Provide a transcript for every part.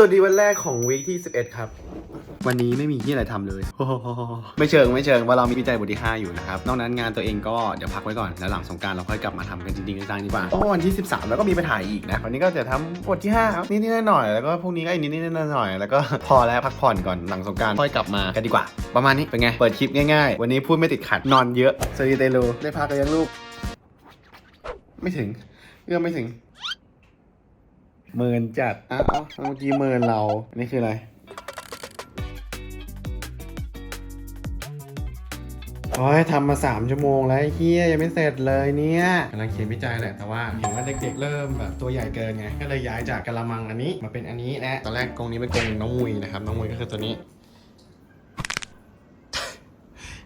สวัสดีวันแรกของวีคที่ 11 ครับ วันนี้ไม่มีที่อะไรทำเลย ไม่เชิงไม่เชิงว่าเรามีวิจัยบทที่ 5 อยู่นะครับ นอกนั้นงานตัวเองก็เดี๋ยวพักไว้ก่อน แล้วหลังสงกรารเราค่อยกลับมาทำกันจริงๆจังๆดีกว่าอ๋อวันที่ 13 แล้วก็มีไปถ่ายอีกนะ วันนี้ก็จะทำบทที่5ครับนิดๆหน่อยๆแล้วก็พรุ่งนี้ก็อีกนิดๆหน่อยๆแล้วก็พอแล้วพักผ่อนก่อนหลังสงกรารค่อยกลับมากันดีกว่า ประมาณนี้เป็นไงเปิดคลิปง่ายๆ วันนี้พูดไม่ติดขัดนอนเยอะสวัสดีเตลูได้พักกันยังลูก ไม่ถึงเอื้อมไม่ถึง เมินจัดอ้าวอ้าวเมื่อกี้เมินเรา อันนี้คืออะไร โอ้ยทำมา 3 ชั่วโมงแล้วไอ้เฮียยังไม่เสร็จเลยเนี่ยกำลังเขียนวิจัยแหละแต่ว่าเห็นว่าเด็กๆเริ่มแบบตัวใหญ่เกินไง ก็เลยย้ายจากกะละมังอันนี้มาเป็นอันนี้นะตอนแรกกรงนี้เป็นกรงน้องมุยนะครับ น้องมุยก็คือตัวนี้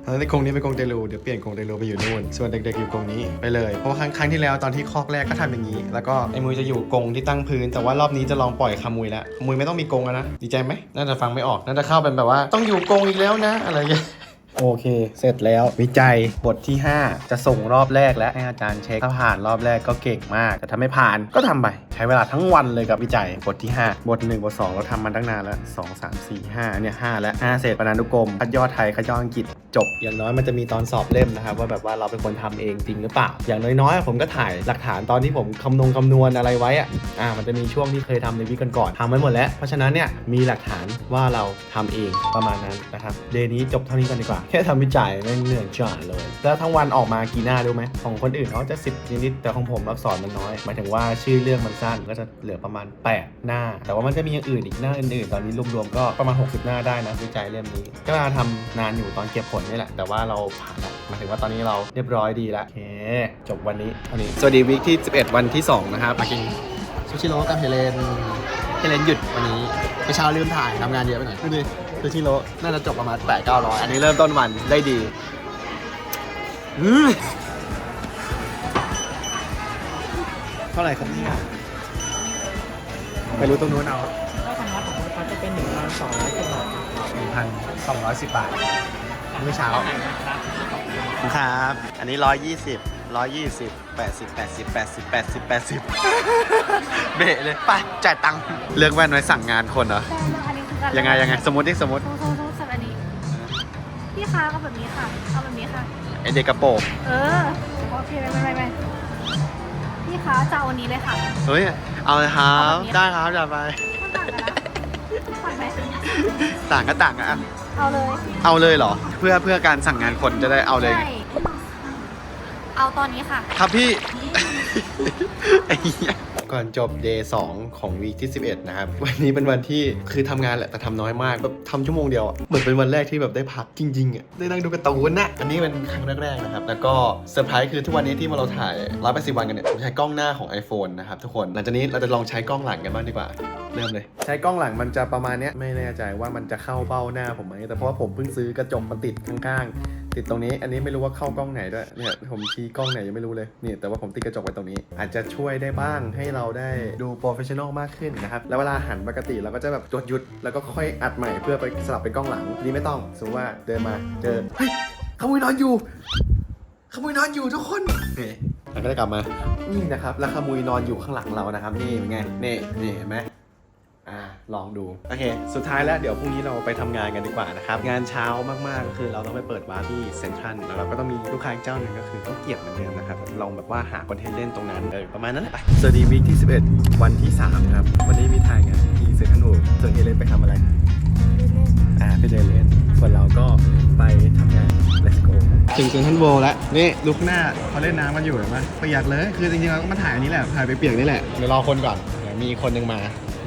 ตอนนี้กรงนี้เป็นกรงเตลูเดี๋ยวเปลี่ยนกรงเตลูไปอยู่นู่น ส่วนเด็กๆอยู่กรงนี้ไปเลย เพราะว่าครั้งครั้งที่แล้วตอนที่คอกแรกก็ทำอย่างนี้ แล้วก็ไอ้มุยจะอยู่กรงที่ตั้งพื้น แต่ว่ารอบนี้จะลองปล่อยคามุยแล้วมุยไม่ต้องมีกรงแล้วนะ ดีใจไหมน่าจะฟังไม่ออก น่าจะเข้าเป็นแบบว่า ต้องอยู่กรงอีกแล้วนะ อะไรอย่างเงี้ย โอเค เสร็จแล้ววิจัยบทที่ 5 จะส่งรอบแรกและให้อาจารย์เช็ค ถ้าผ่านรอบแรกก็เก่งมาก แต่ถ้าไม่ผ่านก็ทำไป ใช้เวลาทั้งวันเลยกับวิจัยบทที่ 5 บท 1 บท 2 เราทำมาตั้งนานแล้ว 2 3 4 5 เนี่ย 5 และ5เสร็จปนานุกรมคัดยอดไทยคัดยอดอังกฤษจบ อย่างน้อยมันจะมีตอนสอบเล่มนะครับ ว่าแบบว่าเราเป็นคนทำเองจริงหรือเปล่า อย่างน้อยๆ ผมก็ถ่ายหลักฐานตอนที่ผมคำนวณคำนวณอะไรไว้อะอ่ามันจะมีช่วงที่เคยทำในวิก่อนๆทำไว้หมดแล้วเพราะฉะนั้นเนี่ยมีหลักฐานว่าเราทำเองประมาณนั้นนะครับเดย์นี้จบเท่านี้ก่อนดีกว่าแค่ทำวิจัยไม่งเหนื่อยจ่าเลย แล้วทั้งวันออกมากี่หน้ารู้ไหมของคนอื่นเขาจะสิบนิดๆแต่ของผมอักษรมันน้อยหมายถึงว่าชื่อเรื่องมันสั้นก็จะเหลือประมาณ 8 หน้า แต่ว่ามันจะมีอย่างอื่นอีกหน้าอื่นๆตอนนี้รวมๆก็ประมาณ 60 หน้าได้นะวิจัยเล่มนี้ ก็ทำนานอยู่ตอนเก็บผลนี่แหละ แต่ว่าเราผ่านแล้วหมายถึงว่าตอนนี้เราเรียบร้อยดีแล้วโอเคจบวันนี้เท่านี้สวัสดีวิกที่ 11 วันที่ 2 นะครับมากินซูชิโร่กับเฮเลนเฮเลนหยุดวันนี้เมื่อเช้าลืมถ่ายทำงานเยอะไปหน่อยดูดิ ซูชิโร่น่าจะจบประมาณ8 9 0 0อันนี้เริ่มต้นวันได้ดีอืมเท่าไหร่ครับเนี่ยไม่รู้ตรงนู้นเอาถ้าทางร้านของเขาจะเป็นหนึ่งพันสองร้อยสิบบาทหนึ่งพันสองร้อยสิบบาทเมื่อเช้าครับ อันนี้ร้อยยี่สิบร้อยยี่สิบแปดสิบแปดสิบแปดสิบแปดสิบแปดสิบเบะเลยไปจ่ายตังค์เลือกแว่นไว้สั่งงานคนเหรออัน นี้คือการยังไงยังไงสมมติที่สมมติโทษโทษโทษสับอันนี้พี่คะเอาแบบนี้ค่ะเอาแบบนี้ค่ะ ไอเด็กกระโปรงเออโอเคไปไปไปไปพี่คะจะเอาอันนี้เลยค่ะ เฮ้ย เอาเลยครับได้ครับจัดไป มันต่างกันนะต่างไหมต่างก็ต่างอะเอาเลย เอาเลยเหรอ เพื่อเพื่อการสั่งงานคนจะได้เอาเลย ใช่เอาตอนนี้ค่ะ ครับพี่ ไอ้เหี้ย ก่อนจบ day 2 ของวีคที่ 11 นะครับ วันนี้เป็นวันที่คือทำงานแหละ แต่ทำน้อยมากแบบทำชั่วโมงเดียวอะเหมือนเป็นวันแรกที่แบบได้พักจริงๆอะได้นั่งดูกร์ตูนนะอันนี้เป็นครั้งแรกๆนะครับ แล้วก็เซอร์ไพรส์คือทุกวันนี้ที่มาเราถ่าย180วันกันเนี่ยผมใช้กล้องหน้าของ iPhone นะครับทุกคนหลังจากนี้เราจะลองใช้กล้องหลังกันบ้างดีกว่าเริ่มเลย ใช้กล้องหลังมันจะประมาณเนี้ยไม่แน่ใจว่ามันจะเข้าเบ้าหน้าผมไหมแต่เพราะว่าผมเพิ่งซื้อกระจกมาติดข้างๆ ติดตรงนี้ อันนี้ไม่รู้ว่าเข้ากล้องไหนด้วย เนี่ยผมชี้กล้องไหนยังไม่รู้เลย นี่แต่ว่าผมติดกระจกไว้ตรงนี้ อาจจะช่วยได้บ้างให้เราได้ดูโปรเฟชชั่นอลมากขึ้นนะครับ แล้วเวลาหันปกติเราก็จะแบบจดหยุด แล้วก็ค่อยอัดใหม่เพื่อไปสลับเป็นกล้องหลัง นี้ไม่ต้อง สมมติว่าเดินมาเจอเฮ้ยขโมยนอนอยู่ขโมยนอนอยู่ทุกคนนี่แล้วก็ได้กลับมา นี่นะครับ แล้วขโมยนอนอยู่ข้างหลังเรานะครับ นี่เป็นไง นี่ นี่เห็นไหม อ่าลองดู โอเค สุดท้ายแล้วเดี๋ยวพรุ่งนี้เราไปทำงานกันดีกว่านะครับ งานเช้ามากๆก็คือเราต้องไปเปิดวาร์ปที่เซ็นทรัลแล้วเราก็ต้องมีลูกค้าอีกเจ้าหนึ่งก็คือต้องเกียบเหมือนเดิมนะครับลองแบบว่าหาคอนเทนต์เล่นตรงนั้นเออประมาณนั้นแหละไปสวัสดีวีคที่ 11 วันที่3ครับวันนี้มีถ่ายงานที่เซ็นทรัลเวิลด์ส่วนเอเลนไปทำอะไรอ่าไปเดินเล่นส่วนเราก็ไปทำงาน let's go ถึงเซ็นทรัลเวิลด์แล้วนี่ลุกหน้าเขาเล่นน้ำกันอยู่เห็นไหมเปียกเลยคือจริงๆเราก็มาถ่ายอันนี้แหละถ่ายไปเปียกนี่แหละเดี๋ยวรอคนก่อนเดี๋ยวมีคนหนึ่งมา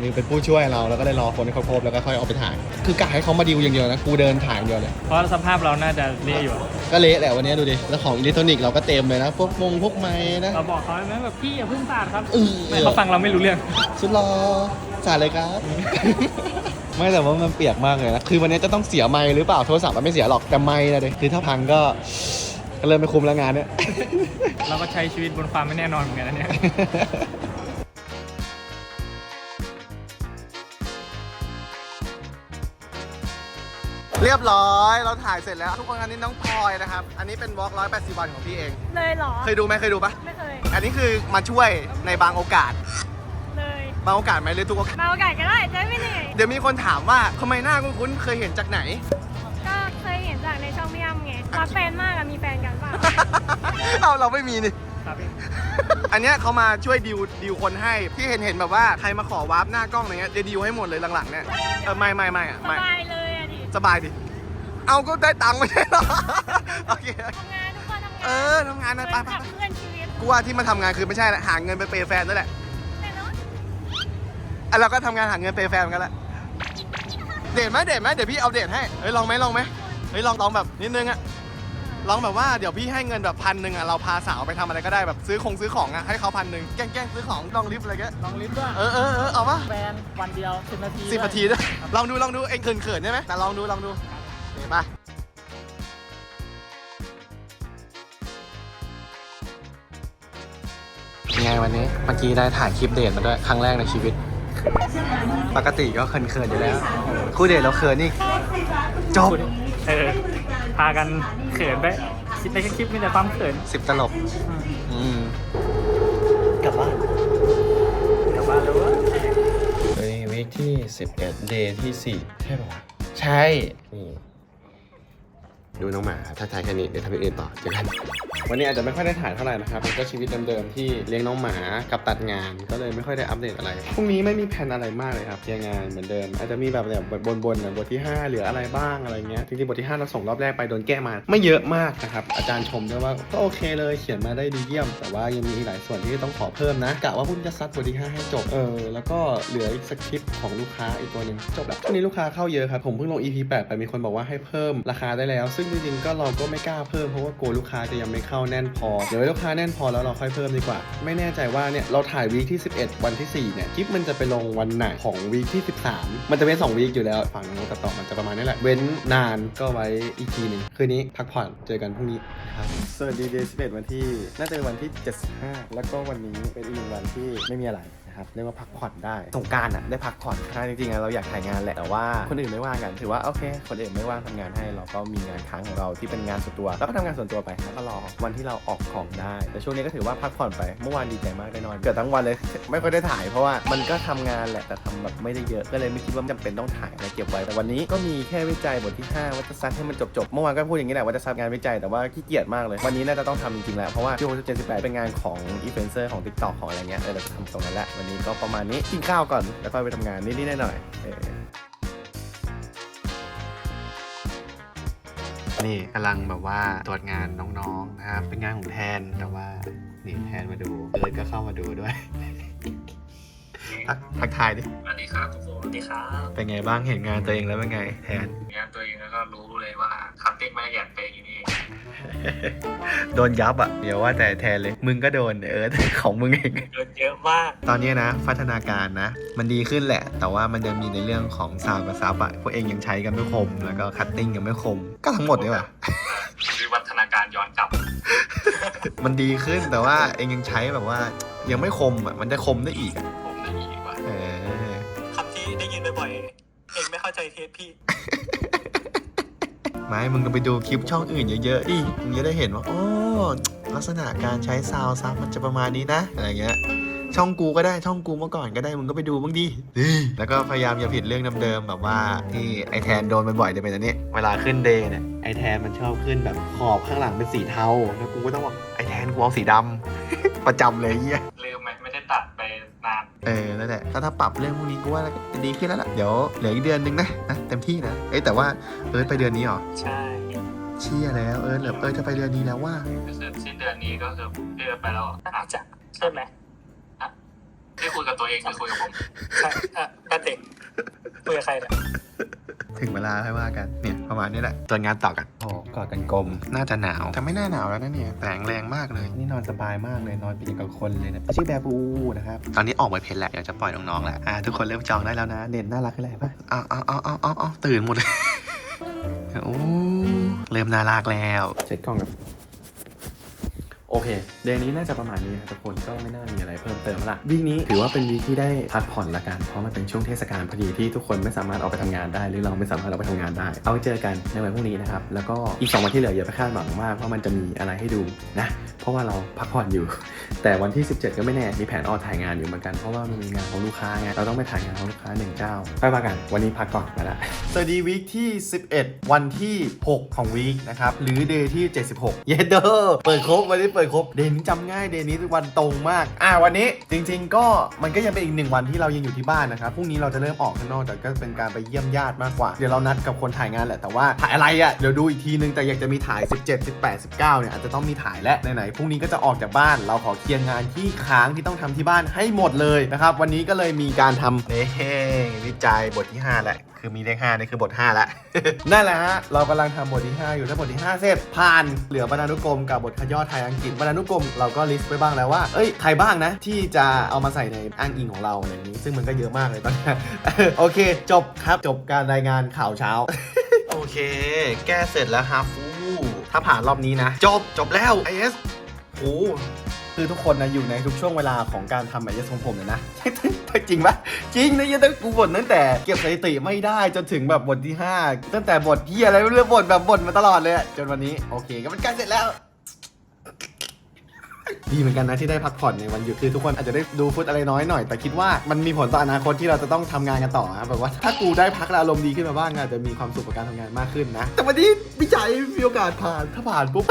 มีเป็นผู้ช่วยเราแล้วก็เลยรอคนให้เขาครบแล้วก็ค่อยเอาไปถ่าย คือกะให้เขามาดิวอย่างเดียวนะกูเดินถ่ายอย่างเดียวเลย เพราะสภาพเราน่าจะเละอยู่อะก็เละแหละวันนี้ดูดิ แล้วของอิเล็กทรอนิกส์เราก็เต็มเลยนะ พวกมงพวกไม้นะ เราบอกเขาไหมแบบพี่อย่าเพิ่งสาดครับเออ ไม่เขาฟังเราไม่รู้เรื่อง สุดรอสาดเลยครับ ไม่แต่ว่ามันเปียกมากเลยนะ คือวันนี้จะต้องเสียไม้หรือเปล่า โทรศัพท์มันไม่เสียหรอก แต่ไม้นะเด็คือถ้าพังก็ก็เริ่มไม่คุ้มแล้วงานเนี้ยเราก็ใช้ชีวิตบนความไม่แน่นอนเหมือนกันนะเนี่ย เรียบร้อย เราถ่ายเสร็จแล้ว ทุกคนอันนี้น้องพลอยนะครับ อันนี้เป็นวอล์กร้อยแปดสิบวันของพี่เอง เลยเหรอ เคยดูไหมเคยดูปะไม่เคย อันนี้คือมาช่วยในบางโอกาส เลยบางโอกาสไหมหรือทุกโอกาส มาโอกาสก็ได้จะได้ไม่เหนื่อยเดี๋ยวมีคนถามว่าทำไมหน้าคุ้นๆเคยเห็นจากไหน ก็เคยเห็นจากในช่องพี่ยำไงรักแฟนมากอะมีแฟนกันเปล่าเอาเราไม่มีนี่ครับพี่ อันเนี้ยเขามาช่วยดิวดิวคนให้ที่เห็นเห็นแบบว่าใครมาขอวาร์ปหน้ากล้องอะไรเงี้ยเดี๋ยวดิวให้หมดเลยหลังๆเนี่ยเออไม่ไม่ไม่อะสไม่ บายเลยอะดิ สบายดิ เอาก็ได้ตังค์ไม่ใช่เหรอ โอเค ทำงานทุกคนทำงานเออทำงานนะไปไปขับไปเพื่อนชีวิตกูว่าที่มาทำงานคือไม่ใช่แหละหาเงินไปเปย์แฟนนั่นแหละแน่นอนอะเราก็ทำงานหาเงินเปย์แฟนกันละ เดทไหมเดทไหมเดี๋ยวพี่เอาเดทให้ เฮ้ยลองไหมลองไหมเฮ้ยลองลองแบบนิดนึงอะ ลองแบบว่าเดี๋ยวพี่ให้เงินแบบพันหนึ่งอะเราพาสาวไปทำอะไรก็ได้แบบซื้อคงซื้อของอะให้เขาพันหนึ่งแกล้งแกล้งซื้อของลองลิฟต์อะไรเงี้ยลองลิฟต์ด้วยเออเออเออเอาปะแฟนวันเดียวสิบนาทีสิบนาทีด้วยลองดูลองดูเองเขินเขินๆใช่ไหมแต่ลองดูลองดูเห็นปะยังไงวันนี้เมื่อกี้ได้ถ่ายคลิปเดทมาด้วยครั้งแรกในชีวิต ปกติก็เขินเขินๆอยู่แล้ว คู่เดทเราเขินนี่จบ เออพากัน เขินไปคิดในคลิปมีแต่ความเขินสิบตลบ อืมอืมกลับบ้านกลับบ้านแล้ววะเฮ้ยวีคที่ 11 เดย์ที่ 4 ใช่ป่าวะใช่นี่ ดูน้องหมาถ้าถ่ายแค่นี้เดี๋ยวทำอย่างอื่นต่อเจอกันวันนี้อาจจะไม่ค่อยได้ถ่ายเท่าไหร่นะครับมันก็ชีวิตเดิมๆที่เลี้ยงน้องหมากับตัดงาน ก็เลยไม่ค่อยได้อัปเดตอะไรพรุ่งนี้ไม่มีแผนอะไรมากเลยครับเียงานเหมือนเดิม อาจจะมีแบบแบบบนๆแบบบทที่ 5 เหลืออะไรบ้างอะไรเงี้ยจริงๆบทที่5เราส่งรอบแรกไปโดนแก้มา ไม่เยอะมากนะครับอาจารย์ชมด้วยว่าก็โอเคเลยเขียนมาได้ดีเยี่ยม แต่ว่ายังมีหลายส่วนที่ต้องขอเพิ่มนะกะว่าพุ่งจะซัดบทที่5ให้จบเออแล้วก็เหลืออีกสคริปต์ของลูกค้าอีกตัวหนึ่งจบแล้วช่วงนี้ลูกค้าเข้าเยอะครับผมเพิ่งลง EP 8 ไปมีคนบอกว่าให้เพิ่มราคาได้แล้วซึ่งจริงๆก็เราก็ไม่กล้าเพิ่มเพราะว่ากลัวลูกค้าจะยังไม่เข้าแน่นพอ เดี๋ยวลูกค้าแน่นพอแล้วเราค่อยเพิ่มดีกว่า ไม่แน่ใจว่าเนี่ยเราถ่ายวีคที่ 11 วันที่ 4 เนี่ยคลิปมันจะไปลงวันไหนของวีคที่ 13 มันจะเป็น2วีคอยู่แล้วฝั่งน้องตัดต่อมันจะประมาณนี้แหละ เว้นนานก็ไว้อีกทีหนึ่งคืนนี้พักผ่อนเจอกันพรุ่งนี้ครับสวัสดีเดย์11วันที่ น่าจะเป็นวันที่ 75 แล้วก็วันนี้เป็นอีกหนึ่งวันที่ไม่มีอะไร ครับเรียกว่าพักผ่อนได้สงการอะได้พักผ่อนถ้าจริงๆอะเราอยากถ่ายงานแหละแต่ว่าคนอื่นไม่ว่างกันถือว่าโอเค คนอื่นไม่ว่างทำงานให้เราก็มีงานค้างของเราที่เป็นงานส่วนตัวแล้วก็ทำงานส่วนตัวไปแล้วก็รอวันที่เราออกของได้ แต่ช่วงนี้ก็ถือว่าพักผ่อนไปเมื่อวานดีใจมากได้นอนเกือบทั้งวันเลยไม่ค่อยได้ถ่ายเพราะว่ามันก็ทำงานแหละแต่ทำแบบไม่ได้เยอะก็เลยไม่คิดว่าจำเป็นต้องถ่ายอะไรเก็บไว้แต่วันนี้ก็มีแค่วิจัยบทที่ห้าว่าจะซัดให้มันจบๆเมื่อวานก็พูดอย่างนี้แหละว่าจะซัดงานวิจัยแต่ว่าขี้เกียจมากเลย วันนี้น่าจะต้องทำจริงๆแล้วเพราะว่าที่78เป็นงานของอีเวนเซอร์ของ TikTok ของอะไรเงี้ยเออเราจะทำตรงนั้นแหละวันนี้ก็ประมาณนี้กินข้าวก่อนแล้วก็ไปทำงานนิดๆหน่อยๆเออนี่กำลังแบบว่าตรวจงานน้องๆนะครับเป็นงานของแทนแต่ว่านี่แทนมาดูเอิร์ดก็เข้ามาดูด้วย ทักทักทายดิ สวัสดีครับทุกคนสวัสดีครับเป็นไงบ้างเห็นงานตัวเองแล้วเป็นไง แทน งานตัวเองแล้วก็รู้เลยว่าคัมเต็กมาอยากเป็นอย่างนี้โดนยับอะเดี๋ยวว่าแต่แทนเลย มึงก็โดนเออของมึงเอง เกินเยอะมากตอนนี้นะพัฒนาการนะ มันดีขึ้นแหละ แต่ว่ามันยังมีในเรื่องของซาวกับซับอะพวกเองยังใช้กันไม่คม แล้วก็คัตติ้งยังไม่คม ก็ทั้งหมดเลยว่ะ วิวัฒนาการย้อนกลับ มันดีขึ้นแต่ว่าเองยังใช้แบบว่ายังไม่คมอะมันจะคมได้อีกอะ พี่ ไม่มึงก็ไปดูคลิปช่องอื่นเยอะๆดิ มึงจะได้เห็นว่าอ๋อลักษณะการใช้ซาวซับมันจะประมาณนี้นะ อะไรเงี้ย ช่องกูก็ได้ ช่องกูเมื่อก่อนก็ได้ มึงก็ไปดูบ้างดิ แล้วก็พยายามอย่าผิดเรื่องเดิมๆแบบว่าที่ไอแทนโดนบ่อยๆจะเป็นอันนี้ เวลาขึ้นเดย์เนี่ย ไอแทนมันชอบขึ้นแบบขอบข้างหลังเป็นสีเทา แล้วกูก็ต้องบอกไอแทนกูเอาสีดำ ประจำเลยไอ้เฮีย เออนั่นแหละถ้าถ้าปรับเรื่องพวกนี้กูว่าจะดีขึ้นแล้วล่ะเดี๋ยวเหลืออีกเดือนนึงนะนะเต็มที่นะเอ้ยแต่ว่าเอิร์ธไปเดือนนี้เหรอใช่เชี่ยแล้วเอิร์ธเหลือเอิร์ธจะไปเดือนนี้แล้วว่าก็คือสิ้นเดือนนี้ก็คือเดือนไปแล้วน่าจะใช่ไหมอะที่คุยกับตัวเองหรือคุยกับผมใช่อะนั่นเด็กคุยกับใครเนี่ย ถึงเวลาให้ว่ากันเนี่ยประมาณนี้แหละตัวงานต่อกันโอ้กอดกันกลมน่าจะหนาวแต่ไม่น่าหนาวแล้วนะเนี่ยแสงแรงมากเลย นี่นอนสบายมากเลยนอนเป็นอย่างกับคนเลยนะชื่อแบบูนะครับตอนนี้ออกไปเพจแล้วเดี๋ยวจะปล่อยน้องๆแล้วอ่าทุกคนเริ่มจองได้แล้วนะเด่นน่ารักขึ้นเลยป่ะอ้าวอ้าวอ้าวอ้าวอ้าวอ้าวตื่นหมดเลยโอ้เริ่มน่ารักแล้วเช็ดกล้องกับ โอเค เดือนนี้น่าจะประมาณนี้นะทุกคนก็ไม่น่ามีอะไรเพิ่มเติมแล้วละวีคนี้ถือว่าเป็นวีคที่ได้พักผ่อนละกัน เพราะมันเป็นช่วงเทศกาลพอดีที่ทุกคนไม่สามารถออกไปทำงานได้ หรือเราไม่สามารถออกไปทำงานได้ เอาไว้เจอกันในวันพรุ่งนี้นะครับ แล้วก็อีก 2 วันที่เหลืออย่าไปคาดหวังมากว่ามันจะมีอะไรให้ดูนะ เพราะว่าเราพักผ่อนอยู่ แต่วันที่ 17 ก็ไม่แน่มีแผนออกถ่ายงานอยู่เหมือนกันเพราะว่ามันมีงานของลูกค้าไงเราต้องไปถ่ายงานของลูกค้าหนึ่งเจ้าไปมากันวันนี้พักก่อนมาละสวัสดีวีคที่ 11 วันที่ 6 ของวีคนะครับหรือเดย์ที่ 76 เยเดอร์เปิดครบวันนี้เปิดครบเดย์นี้จำง่ายเดย์นี้วันตรงมากอ่าวันนี้จริง ๆ ก็มันก็ยังเป็นอีกหนึ่งวันที่เรายังอยู่ที่บ้านนะครับพรุ่งนี้เราจะเริ่มออกข้างนอกแต่ก็เป็นการไปเยี่ยมญาติมากกว่าเดี๋ยวเรานัดกับคนถ่ายงานแหละแต่ว่าถ่ายอะไรอะ่ะเดี๋ยวดูอีกทีนึงแต่อยากจะมีถ่าย 17 18 19เนี่ยอาจจะต้องมีถ่ายและไหนๆพรุ่งนี้ก็จะออกจากบ้าน เราขอเคลียร์งานที่ค้างที่ต้องทำที่บ้านให้หมดเลยนะครับ วันนี้ก็เลยมีการทำเน่วิจัยบทที่ 5 แหละ คือมีเลข5นี่คือบท5แล้วนั่นแหละฮะ เรากำลังทำบทที่ 5 อยู่ถ้าบทที่ 5 เสร็จผ่าน เหลือบรรณานุกรมกับบทขย่อไทยอังกฤษบรรณานุกรมเราก็ลิสต์ไว้บ้างแล้วว่า เอ้ยใครบ้างนะ ที่จะเอามาใส่ในอ้างอิงของเราอะไรอย่างนี้ ซึ่งมันก็เยอะมากเลยตอนนี้โอเค จบครับจบการรายงานข่าวเช้า โอเค แก้เสร็จแล้วครับฟูถ้าผ่านรอบนี้นะ จบจบแล้ว IS โอ้คือทุกคนนะอยู่ในทุกช่วงเวลาของการทำ IS ของผมเลยนะจริงปะจริงนะยังตั้งกูบ่นตั้งแต่เก็บสถิติไม่ได้จนถึงแบบบทที่ 5 ตั้งแต่บทที่อะไรเรื่องบทแบบบทมาตลอดเลยจนวันนี้โอเคก็มันการเสร็จแล้ว ดีเหมือนกันนะที่ได้พักผ่อนในวันหยุดคือทุกคนอาจจะได้ดูฟุตอะไรน้อยหน่อย แต่คิดว่ามันมีผลต่ออนาคตที่เราจะต้องทำงานกันต่อนะแบบว่าถ้ากูได้พักแล้วอารมณ์ดีขึ้นมาบ้างอาจจะมีความสุขกับการทำงานมากขึ้นนะ แต่วันนี้วิจัยมีโอกาสผ่านถ้าผ่านปุ๊บ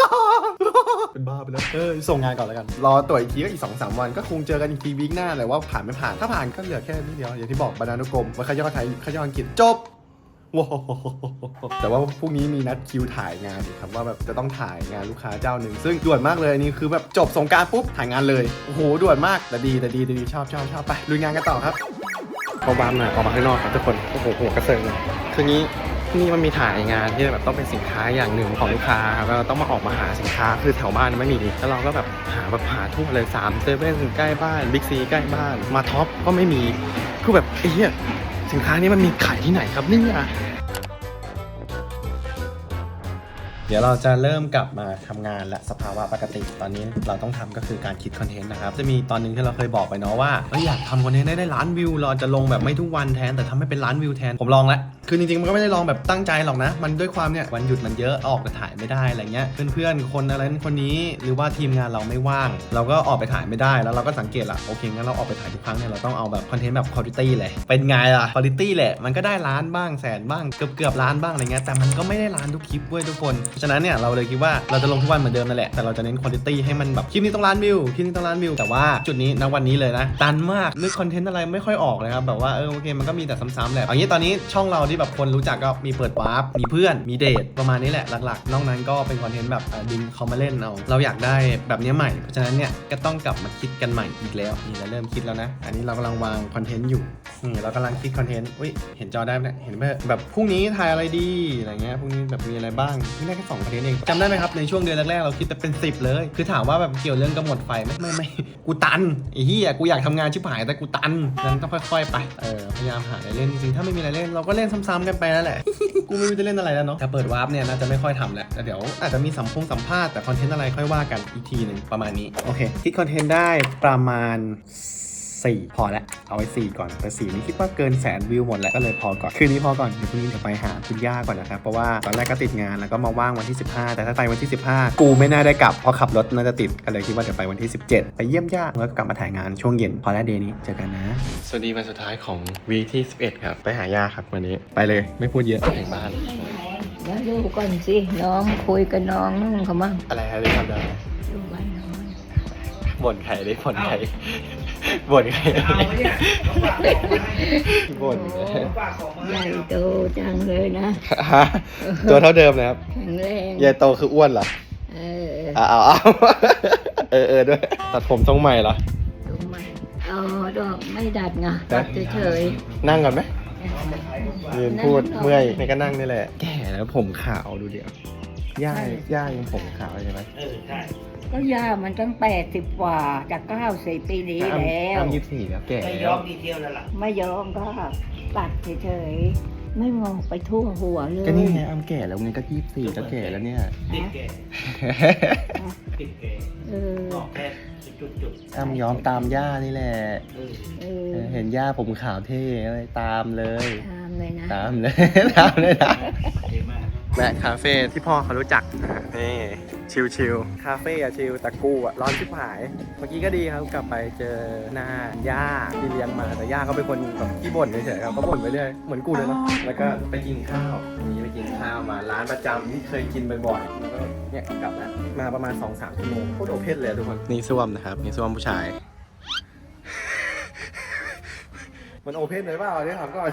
เป็นบ้าไปแล้วเออส่งงานก่อนแล้วกัน รอตรวจอีกทีก็อีกสองสามวันก็คงเจอกันอีกทีวีคหน้าแหละว่าผ่านไม่ผ่านถ้าผ่านก็เหลือแค่นี้เดียวอย่างที่บอกบรรณานุกรมวัขย่อนไทยขย่อนอังกฤษจบ ว้าวแต่ว่าพรุ่งนี้มีนัดคิวถ่ายงานอีกครับว่าแบบจะต้องถ่ายงานลูกค้าเจ้าหนึ่งซึ่งด่วนมากเลยอันนี้คือแบบจบสงกรารปุ๊บถ่ายงานเลยโอ้โหด่วนมากแต่ดีแต่ดีแต่ดีชอบชอบชอบไปลุยงานกันต่อครับพอบามหน่อยออกมาข้างนอกครับทุกคนโอ้โหหัวกระเซิงเลยคืองี้ที่นี่มันมีถ่ายงานที่แบบต้องเป็นสินค้าอย่างหนึ่งของลูกค้าครับแล้วเราต้องมาออกมาหาสินค้าคือแถวบ้านไม่มีแล้วเราก็แบบหาแบบหาทั่วเลยสามเซเว่นใกล้บ้านบิ๊กซีใกล้บ้านมาท็อปก็ไม่มีคือแบบไอ้เหี้ย สินค้านี้มันมีขายที่ไหนครับเนี่ย เดี๋ยวเราจะเริ่มกลับมาทำงานและสภาวะปกติ ตอนนี้เราต้องทำก็คือการคิดคอนเทนต์นะครับ จะมีตอนหนึงที่เราเคยบอกไปเนาะว่าเอ้ยอยากทำคอนเทนต์ได้ได้ล้านวิว เราจะลงแบบไม่ทุกวันแทน แต่ทำให้เป็นล้านวิวแทน ผมลองแล้ว คือจริงๆ มันก็ไม่ได้ลองแบบตั้งใจหรอกนะ มันด้วยความเนี่ยวันหยุดมันเยอะออกไปถ่ายไม่ได้อะไรเงี้ย เพื่อนๆ คนอะไรนั้นคนนี้ หรือว่าทีมงานเราไม่ว่าง เราก็ออกไปถ่ายไม่ได้ แล้วเราก็สังเกตละโอเคงั้นเราออกไปถ่ายทุกครั้งเนี่ยเราต้องเอาแบบคอนเทนต์แบบคุณภาพเลย เป็นไงล่ะคุณภาพแหละ มันก็ได้ล้านบ้างแสนบ้างเกือบเกือบล้านบ้างอะไรเงี้ย แต่มันก็ไม่ได้ล้านทุกคลิปเว้ยทุกคนฉะนั้นเนี่ยเราเลยคิดว่าเราจะลงทุกวันเหมือนเดิมนั่นแหละแต่เราจะเน้นคุณภาพให้มันแบบคลิปนี้ต้องล้านวิวคลิปนี้ต้องล้านวิวแต่ว่าจุดนี้ณวันนี้เลยนะตันมากนึกคอนเทนต์อะไรไม่ค่อยออกเลยครับแบบว่าเออโอเคมันก็มีแต่ซ้ำๆแหละเอางี้ตอนนี้ช่องเราที่แบบคนรู้จักก็มีเปิดวาร์ปมีเพื่อนมีเดทประมาณนี้แหละหลักๆนอกนั้นก็เป็นคอนเทนต์แบบดึงเขามาเล่นเอาเราอยากได้แบบนี้ใหม่เพราะฉะนั้นเนี่ยก็ต้องกลับมาคิดกันใหม่อีกแล้วนี่เราเริ่มคิดแล้วนะ อันนี้เรากำลังวางคอนเทนต์อยู่นี่เรากำลังคิดคอนเทนต์อุ้ยเห็นจอได้ไหมเนี่ยเห็นไหมแบบพรุ่งนี้ถ่ายอะไรดีอะไรเงี้ยพรุ่งนี้แบบมีอะไรบ้างไม่ได้แค่สองคอนเทนเองจำได้ไหมครับในช่วงเดือนแรกๆเราคิดแต่เป็นสิบเลย คือถามว่าแบบเกี่ยวเรื่องกำหนดไฟไหมไม่ไม่กูตันไอ้เหี้ยกูอยากทำงานชิบหายแต่กูตันนั้นต้องค่อยๆไปเออพยายามหาอะไรเล่นจริงๆถ้าไม่มีอะไรเล่นเราก็เล่นซ้ำๆกันไปนั่นแหละ กูไม่รู้จะเล่นอะไรแล้วเนาะแต่เปิดวาร์ปเนี่ยน่าจะไม่ค่อยทำแหละแต่เดี๋ยวอาจจะมีสัมพงสัมภาษณ์แต่คอนเทนต์อะไรค่อยว่ากันอีกทีหนึ่งประมาณนี้โอเคคิดคอนเทนต์ได้ประมาณ 4 พอแล้วเอาไว้4ก่อน แต่4นี้คิดว่าเกินแสนวิวหมดแล้วก็เลยพอก่อน คืนนี้พอก่อน เดี๋ยวพรุ่งนี้เดี๋ยวไปหาคุณย่าก่อนนะครับ เพราะว่าตอนแรกก็ติดงานแล้วก็มาว่างวันที่ 15 แต่ถ้าไปวันที่ 15 กูไม่น่าได้กลับเพราะขับรถน่าจะติดก็เลยคิดว่าเดี๋ยวไปวันที่ 17 ไปเยี่ยมย่าแล้วก็กลับมาถ่ายงานช่วงเย็น พอแล้วเดย์นี้เจอกันนะ สวัสดีวันสุดท้ายของวีที่ 11 ครับไปหาย่าครับวันนี้ไปเลยไม่พูดเยอะถึงบ้านแล้วดูก่อนสิน้องคุยกับน้องนุ่งเขามั่งอะไรครับที่ทำได้ดูบ้านน้องบ่นใครได้บ่น ใครบ่นใครบ่นใหญ่โตจังเลยนะฮะตัวเท่าเดิมนะครับแข็งแรงยายโตคืออ้วนเหรอเออเอาเอาเอาเออเออด้วยตัดผมทรงใหม่เหรอดูไหมเอาดอกไม่ดัดไงตัดเฉยนั่งก่อนไหมๆยืนพูดเมื่อยนี่ก็นั่งนี่แหละ แก่แล้วผมขาวดูเดี๋ยวย่าย่ายังผมขาวใช่ไหม ก็ย่ามันตั้งแปดสิบกว่าจากเก้าสิบปีนี้แล้ว อ้ำยี่สิบสี่แล้วแก่ไม่ยอมดีเที่ยวแล้วล่ะไม่ยอมก็ตัดเฉยๆ ไม่งอกไปทั่วหัวเลยก็นี่ไงอ้ำแก่แล้วไงก็ยี่สิบสี่ก็แก่แล้วเนี่ย ติดเกย์ติดเกย์เออออกแค่จุดจุดอ้ำย้อมตามย่านี่แหละ ๆเออเอเอออเห็นย่าผมขาวเท่เลยตามเลย ตามเลยนะ ตามเลย ตามเลยนะดีมาก แวะคาเฟ่ที่พ่อเขารู้จักนี่ชิลชิลคาเฟ่อะชิลแต่กูอะร้อนชิบหาย เมื่อกี้ก็ดีครับกลับไปเจอหน้าย่าที่เลี้ยงมาแต่ย่าเขาเป็นคนแบบขี้บ่นเฉยๆครับเขาบ่นไปเรื่อยเหมือนกูเลยเนาะแล้วก็ไปกินข้าววันนี้ไปกินข้าวมาร้านประจำที่เคยกินบ่อยๆแล้วก็เนี่ยกลับแล้วมาประมาณ2อสามชั่วโมงโคตรโอเพนเลยอะทุกคนนี่ส้วมนะครับนี่ส้วมผู้ชาย มันโอเพนเลยเปล่าเนี่ยถามก่อน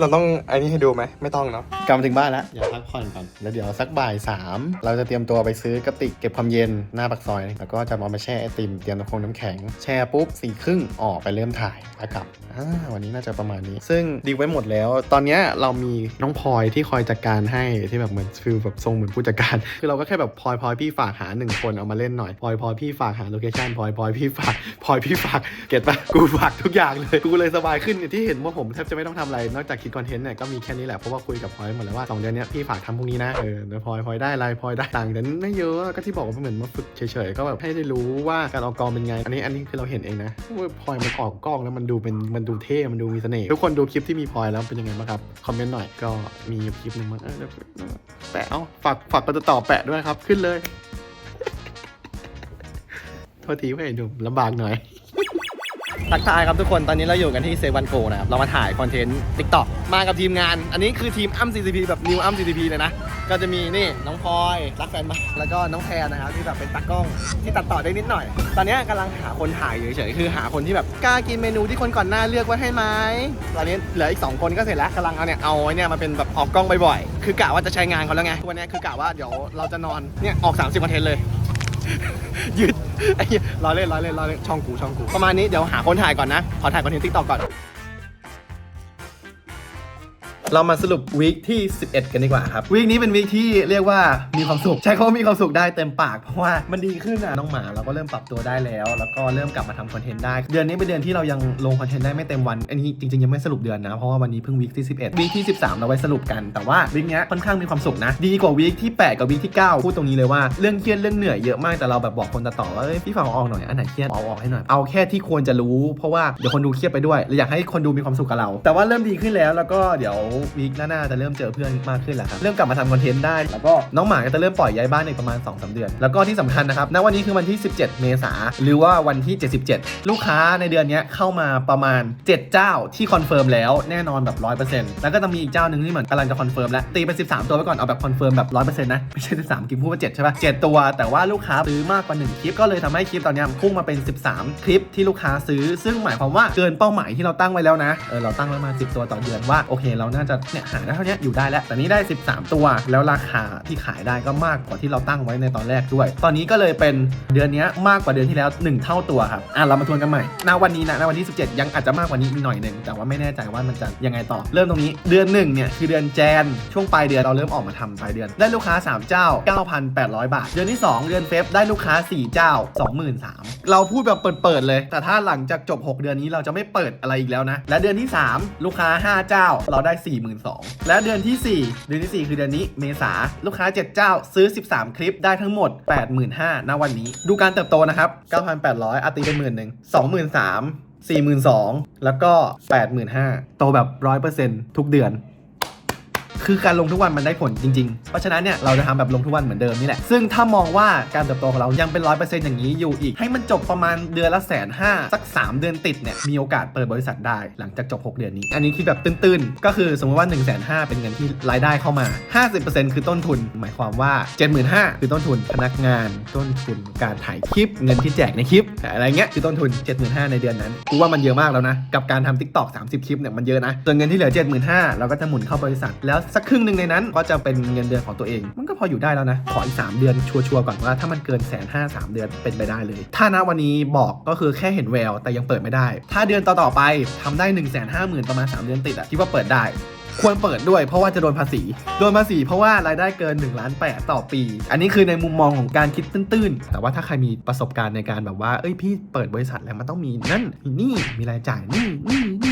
เราต้องอันนี้ให้ดูไหม ไม่ต้องเนาะกลับมาถึงบ้านแล้ว อย่าพักผ่อนก่อน แล้วเดี๋ยวสักบ่ายสามเราจะเตรียมตัวไปซื้อกระติกเก็บความเย็นหน้าปากซอย แล้วก็จะมามาแช่ไอติม เตรียมน้ำคงน้ำแข็ง แช่ปุ๊บสี่ครึ่งออกไปเริ่มถ่ายแล้วกลับอ่าวันนี้น่าจะประมาณนี้ ซึ่งดีลไว้หมดแล้ว ตอนเนี้ยเรามีน้องพลอยที่คอยจัดการให้ที่แบบเหมือนฟิลแบบทรงเหมือนผู้จัดการ คือเราก็แค่แบบพลอยพลอยพี่ฝากหาหนึ่งคนเอามาเล่นหน่อยพลอยพลอยพี่ฝากหาโลเคชั่นพลอยพลอยพี่ฝากพลอยพี่ฝากเก็ตปะกูฝากทุกอย่างเลยกูเลยสบายขึ้นเนี่ยที่เห็นว่าผมแทบจะไม่ต้องทำอะไรนอกจากคิดคอนเทนต์เนี่ยก็มีแค่นี้แหละเพราะว่าคุยกับพลอยหมดแล้วว่าสองเดือนนี้พี่ฝากทำพวกนี้นะเออแล้วพลอยพลอยได้อะไรพลอยได้ต่างค์แต่ไม่เยอะก็ที่บอกว่าเหมือนมาฝึกเฉยๆก็แบบให้ได้รู้ว่าการออกกองเป็นไง อันนี้อันนี้คือเราเห็นเองนะว่าพลอยมันออกกล้องแล้วมันดูเป็นมันดูเท่มันดูมีเสน่ห์ทุกคนดูคลิปที่มีพลอยแล้วเป็นยังไงบ้างครับคอมเมนต์หน่อยก็มีคลิปหนึ่งมันเออเดี๋ยวแปะเอาฝากฝากกดติดต่อแปะด้วยครับขึ้นเลยโทษทีไม่หนุ่มลำบากหน่อย ทักทายครับทุกคนตอนนี้เราอยู่กันที่เซวันโกนะครับ เรามาถ่ายคอนเทนต์ t ิ k t o k มากับทีมงาน อันนี้คือทีมอ้ำ CCP แบบนิวอ้ำ CCP เลยนะ ก็จะมีนี่น้องพลอยรักแฟนมาแล้วก็น้องแพรนะครับที่แบบเป็นตากล้องที่ตัดต่อได้นิดหน่อย ตอนนี้กำลังหาคนถ่ายอยู่เฉยๆคือหาคนที่แบบกล้ากินเมนูที่คนก่อนหน้าเลือกไว้ให้ไหมตอนนี้เหลืออีก2คนก็เสร็จแล้วกำลังเอาเนี่ยเอาไอ้เนี่ยมาเป็นแบบออกกล้องบ่อยๆคือกะว่าจะใช้งานเขาแล้วไงวันนี้คือกะว่าเดี๋ยวเราจะนอนเนี่ยออก 30คอนเทนต์เลย ยืดไอ้เหี้ยล้อเล่นล้อเล่นล้อเล่นช่องกูช่องกูประมาณนี้เดี๋ยวหาคนถ่ายก่อนนะขอถ่ายคอนเทนต์ทิกตอกก่อน เรามาสรุปวีคที่ 11 กันดีกว่าครับวีคนี้เป็นวีคที่เรียกว่ามีความสุข ใช้คำว่ามีความสุขได้เต็มปาก เพราะว่ามันดีขึ้นอะน้องหมาเราก็เริ่มปรับตัวได้แล้ว แล้วก็เริ่มกลับมาทำคอนเทนต์ได้ เดือนนี้เป็นเดือนที่เรายังลงคอนเทนต์ได้ไม่เต็มวัน อันนี้จริงๆยังไม่สรุปเดือนนะ เพราะว่าวันนี้เพิ่งวีคที่ 11วีคที่ 13 เราไว้สรุปกัน แต่ว่าวีคเนี้ยค่อนข้างมีความสุขนะ ดีกว่าวีคที่ 8 กับวีคที่ 9 พูดตรงนี้เลยว่าเรื่องเครียดเรื่องเหนื่อยเยอะมากแต่เราแบบบอกคนต่อว่าเอ้ยพี่ฝาออกหน่อยอันไหนเครียดเอาออกให้หน่อยเอาแค่ที่ควรจะรู้ เพราะว่าเดี๋ยวคนดูเครียดไปด้วยและอยากให้คนดูมีความสุขกับเรา แต่ว่าเริ่มดีขึ้นแล้วแล้วก็เดี๋ยววีคหน้าๆจะเริ่มเจอเพื่อนมากขึ้นแหล้วครับเริ่มกลับมาทำคอนเทนต์ได้ แล้วก็น้องหมาก็จะเริ่มปล่อยย้ายบ้านในประมาณ2อสเดือน แล้วก็ที่สำคัญนะครับณวันนี้คือวันที่ 17 เมษาหรือว่าวันที่ 77 ลูกค้าในเดือนนี้เข้ามาประมาณ 7 เจ้าที่คอนเฟิร์มแล้วแน่นอนแบบ100%แล้วก็จะมีอีกเจ้าหนึ่งที่เหมือนกำลังจะคอนเฟิร์มแล้วตีเป็น 13 ตัวไว้ก่อนเอาแบบคอนเฟิร์มแบบ100%นะไม่ใช่13กิมพูดว่า7ใช่ปะ7ตัว แต่ว่าลูกค้าซื้อมากกว่า 1 คลิปก็เลยทำให้คลิปตอนนี้พุ่งมาเป็น 13 คลิปที่ลูกค้าซื้อ ซึ่งหมายความว่าเกินเป้าหมายที่เราตั้งไว้แล้วนะเออเราตั้งไว้มา 10 ตัวต่อเดือนว่าโอเคเราน่าจะเนี่ยหาได้เท่านี้อยู่ได้แล้ว แต่นี้ได้ 13 ตัว แล้วราคาที่ขายได้ก็มากกว่าที่เราตั้งไว้ในตอนแรกด้วย ตอนนี้ก็เลยเป็นเดือนนี้มากกว่าเดือนที่แล้ว 1 เท่าตัวครับอะเรามาทวนกันใหม่ณวันนี้นะณวันที่ 17 ยังอาจจะมากกว่านี้อีกหน่อยหนึ่งแต่ว่าไม่แน่ใจว่ามันจะยังไงต่อ เริ่มตรงนี้เดือนหนึ่งเนี่ยคือเดือนแจนช่วงปลายเดือนเราเริ่มออกมาทำปลายเดือน ได้ลูกค้า 3 เจ้า 9,800 บาท เดือนที่ 2 เดือนเฟบได้ลูกค้า 4 เจ้า 23,000เราพูดแบบเปิดๆเลย แต่ถ้าหลังจากจบ 6 เดือนนี้เราจะไม่เปิดอะไรอีกแล้วนะและเดือนที่ 3 ลูกค้า 5 เจ้าเราได้42,000และเดือนที่ 4 เดือนที่ 4 คือเดือนนี้เมษาลูกค้า 7 เจ้าซื้อ 13 คลิปได้ทั้งหมด 85,000ณวันนี้ ดูการเติบโตนะครับ 9,800อาตีเป็นหมื่นหนึ่ง23,000 42,000 แล้วก็ 85,000โตแบบ 100%ทุกเดือน คือการลงทุกวันมันได้ผลจริงๆ เพราะฉะนั้นเนี่ยเราจะทำแบบลงทุกวันเหมือนเดิมนี่แหละ ซึ่งถ้ามองว่าการเติบโตของเรายังเป็น100%อย่างนี้อยู่อีก ให้มันจบประมาณเดือนละแสนห้าสัก 3 เดือนติดเนี่ยมีโอกาสเปิดบริษัทได้หลังจากจบ 6 เดือนนี้ อันนี้คิดแบบตื้นๆ ก็คือสมมติว่า1 5 0 0 0 0เป็นเงินที่รายได้เข้ามา 50%คือต้นทุน หมายความว่า 75,000คือต้นทุนพนักงานต้นทุนการถ่ายคลิปเงินที่แจกในคลิปอะไรเงี้ยคือต้นทุน 75,000ในเดือนนั้นกูว่ามันเยอะมากแล้วนะกับการทำ TikTok 30 คลิปเนี่ยมันเยอะนะส่วนเงินที่เหลือ 75,000เราก็จะหมุนเข้าบริษัทแล้วสักครึ่งหนึ่งในนั้นก็จะเป็นเงินเดือนของตัวเอง มันก็พออยู่ได้แล้วนะ ขออีก 3 เดือนชัวร์ๆก่อนว่าถ้ามันเกินแสนห้าสามเดือนเป็นไปได้เลย ถ้าณวันนี้บอกก็คือแค่เห็นแววแต่ยังเปิดไม่ได้ ถ้าเดือนต่อๆไปทำได้1 5 0 0 0 0ประมาณ 3 เดือนติดอะคิดว่าเปิดได้ควรเปิดด้วยเพราะว่าจะโดนภาษี โดนภาษีเพราะว่ารายได้เกิน1ล้านแต่อปี อันนี้คือในมุมมองของการคิดตื้นๆ แต่ว่าถ้าใครมีประสบการณ์ในการแบบว่า เอ้ยพี่เปิดบริษัทแล้วมันต้องมีนั่นมีนี่มีรายจ่ายนี่นี่นี่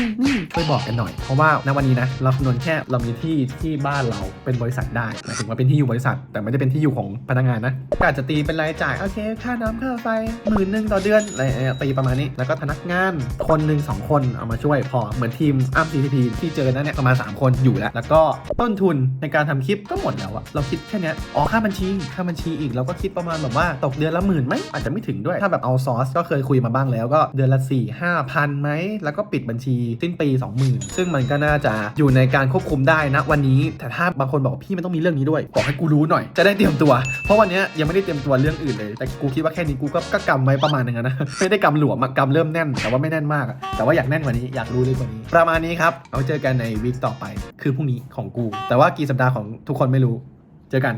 ช่วยบอกกันหน่อย เพราะว่าณวันนี้นะเราคำนวณแค่เรามีที่ที่บ้านเราเป็นบริษัทได้หมายถึงว่าเป็นที่อยู่บริษัท แต่ไม่ได้เป็นที่อยู่ของพนักงานนะก็อาจจะตีเป็นรายจ่ายโอเคค่าน้ำค่าไฟหมื่นหนึ่งต่อเดือนอะไรตีประมาณนี้แล้วก็พนักงานคนหนึ่งสองคนเอามาช่วยพอเหมือนทีมอ้าม CTP ที่เจอนั่นเนี่ยประมาณ3คนอยู่แล้วแล้วก็ต้นทุนในการทำคลิปก็หมดแล้วอะเราคิดแค่นี้อ๋อค่าบัญชีค่าบัญชีอีกเราก็คิดประมาณแบบว่าตกเดือนละหมื่นไหมอาจจะไม่ถึงด้วยถ้าแบบเอาซอสก็เคยคุยมาบ้างแล้วก็เดือนละ4ี่ห้าพันไหมแล้วก็ปิดบัญชีสิ้นปี20,000 ซึ่งมันก็น่าจะอยู่ในการควบคุมได้นะวันนี้ แต่ถ้าบางคนบอกว่าพี่มันต้องมีเรื่องนี้ด้วย บอกให้กูรู้หน่อย จะได้เตรียมตัว เพราะวันนี้ยังไม่ได้เตรียมตัวเรื่องอื่นเลย แต่กูคิดว่าแค่นี้กูก็ก็กำไว้ประมาณนึงนะ ไม่ได้กำหลวมอะกำเริ่มแน่น แต่ว่าไม่แน่นมาก แต่ว่าอยากแน่นกว่านี้ อยากรู้ลึกกว่านี้ ประมาณนี้ครับ เอาเจอกันในวีคต่อไป คือพรุ่งนี้ของกู แต่ว่ากี่สัปดาห์ของทุกคนไม่รู้ เจอกัน